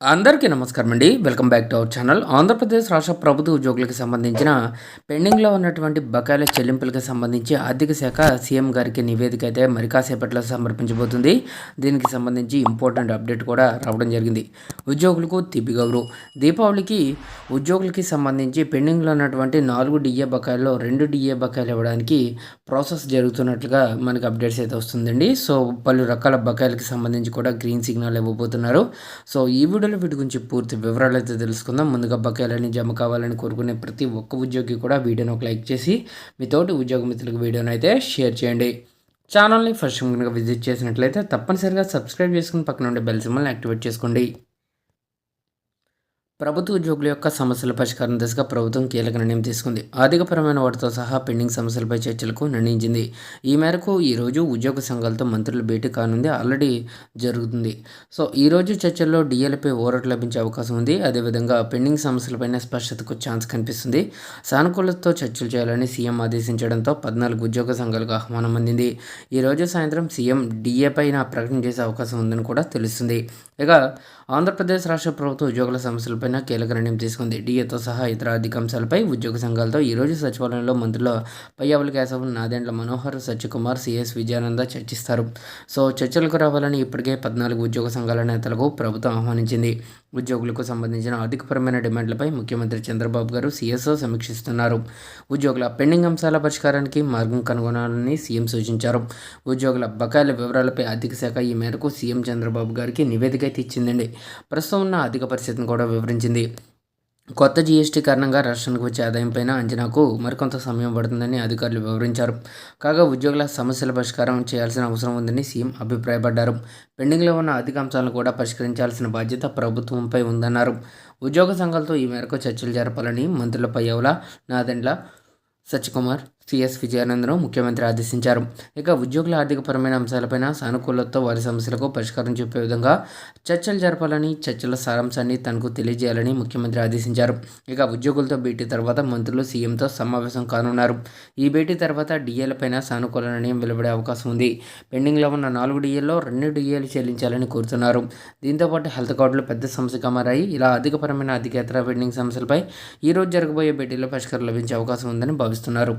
అందరికీ నమస్కారం అండి welcome back to our channel. Andhra Pradesh రాష్ట్ర ప్రభుత్వ ఉద్యోగులకు సంబంధించిన పెండింగ్లో ఉన్నటువంటి బకాయిల చెల్లింపులకు సంబంధించి ఆర్థిక శాఖ సీఎం గారికి నివేదిక అయితే మరి కాసేపట్లో సమర్పించబోతుంది. దీనికి సంబంధించి ఇంపార్టెంట్ అప్డేట్ కూడా రావడం జరిగింది. ఉద్యోగులకు తిప్పి గౌరవ్. దీపావళికి ఉద్యోగులకి సంబంధించి పెండింగ్లో ఉన్నటువంటి నాలుగు డిఏ బకాయిల్లో రెండు డిఏ బకాయిలు ఇవ్వడానికి ప్రాసెస్ జరుగుతున్నట్లుగా మనకి అప్డేట్స్ అయితే వస్తుందండి. సో పలు రకాల బకాయిలకి సంబంధించి కూడా గ్రీన్ సిగ్నల్ ఇవ్వబోతున్నారు. సో ఈ వీడియో వీడియోలో వీటి గురించి పూర్తి వివరాలు అయితే తెలుసుకుందాం. ముందుగా బకాయిలని జమ కావాలని కోరుకునే ప్రతి ఒక్క ఉద్యోగి కూడా వీడియోని ఒక లైక్ చేసి మీతోటి ఉద్యోగ మిత్రులకు వీడియోని అయితే షేర్ చేయండి. ఛానల్ని ఫస్ట్ కనుక విజిట్ చేసినట్లయితే తప్పనిసరిగా సబ్స్క్రైబ్ చేసుకుని పక్కన ఉండే బెల్ సింబల్ని యాక్టివేట్ చేసుకోండి. ప్రభుత్వ ఉద్యోగుల యొక్క సమస్యల పరిష్కారం దిశగా ప్రభుత్వం కీలక నిర్ణయం తీసుకుంది. ఆర్థికపరమైన వాటితో సహా పెండింగ్ సమస్యలపై చర్చలకు నిర్ణయించింది. ఈ మేరకు ఈరోజు ఉద్యోగ సంఘాలతో మంత్రులు భేటీ కానుంది. ఆల్రెడీ జరుగుతుంది. సో ఈరోజు చర్చల్లో డిఎల్పై ఓరటు లభించే అవకాశం ఉంది. అదేవిధంగా పెండింగ్ సమస్యలపైన స్పష్టతకు ఛాన్స్ కనిపిస్తుంది. సానుకూలతతో చర్చలు చేయాలని సీఎం ఆదేశించడంతో పద్నాలుగు ఉద్యోగ సంఘాలకు ఆహ్వానం అందింది. ఈరోజు సాయంత్రం సీఎం డిఏ పైన ప్రకటన చేసే అవకాశం ఉందని కూడా తెలుస్తుంది. ఇక ఆంధ్రప్రదేశ్ రాష్ట్ర ప్రభుత్వ ఉద్యోగుల సమస్యలపై కీలక నిర్ణయం తీసుకుంది. డిఏతో సహా ఇతర ఆర్థిక అంశాలపై ఉద్యోగ సంఘాలతో ఈరోజు సచివాలయంలో మంత్రులు పయ్యావుల కేశవ్ నాదెండ్ల మనోహర్ సత్యకుమార్ సిఎస్ విజయానంద చర్చిస్తారు. సో చర్చలకు రావాలని ఇప్పటికే పద్నాలుగు ఉద్యోగ సంఘాల నేతలకు ప్రభుత్వం ఆహ్వానించింది. ఉద్యోగులకు సంబంధించిన ఆర్థికపరమైన డిమాండ్లపై ముఖ్యమంత్రి చంద్రబాబు గారు సీఎస్ఓ సమీక్షిస్తున్నారు. ఉద్యోగుల పెండింగ్ అంశాల పరిష్కారానికి మార్గం కనుగొనాలని సీఎం సూచించారు. ఉద్యోగుల బకాయిల వివరాలపై ఆర్థిక శాఖ ఈ మేరకు సీఎం చంద్రబాబు గారికి నివేదిక అయితే ఇచ్చిందండి. ప్రస్తుతం ఉన్న ఆర్థిక పరిస్థితిని కూడా వివరించింది. కొత్త జీఎస్టీ కారణంగా రాష్ట్రానికి వచ్చే ఆదాయంపైన అంచనాకు మరికొంత సమయం పడుతుందని అధికారులు వివరించారు. కాగా ఉద్యోగుల సమస్యల పరిష్కారం చేయాల్సిన అవసరం ఉందని సీఎం అభిప్రాయపడ్డారు. పెండింగ్లో ఉన్న అధిక అంశాలను కూడా పరిష్కరించాల్సిన బాధ్యత ప్రభుత్వంపై ఉందన్నారు. ఉద్యోగ సంఘాలతో ఈ మేరకు చర్చలు జరపాలని మంత్రుల పయ్యవుల నాదెండ్ల సత్యకుమార్ సిఎస్ విజయానందను ముఖ్యమంత్రి ఆదేశించారు. ఇక ఉద్యోగుల ఆర్థికపరమైన అంశాలపైన సానుకూలతతో వారి సమస్యలకు పరిష్కారం చూపే విధంగా చర్చలు జరపాలని చర్చల సారాంశాన్ని తనకు తెలియజేయాలని ముఖ్యమంత్రి ఆదేశించారు. ఇక ఉద్యోగులతో భేటీ తర్వాత మంత్రులు సీఎంతో సమావేశం కానున్నారు. ఈ భేటీ తర్వాత డిఏలపైన సానుకూల నిర్ణయం వెలువడే అవకాశం ఉంది. పెండింగ్లో ఉన్న నాలుగు డిఏల్లో రెండు డిఏలు చెల్లించాలని కోరుతున్నారు. దీంతోపాటు హెల్త్ కార్డులు పెద్ద సమస్యగా మారాయి. ఇలా అధికపరమైన అధికేతర పెండింగ్ సమస్యలపై ఈరోజు జరగబోయే భేటీలో పరిష్కారం లభించే అవకాశం ఉందని భావిస్తున్నారు.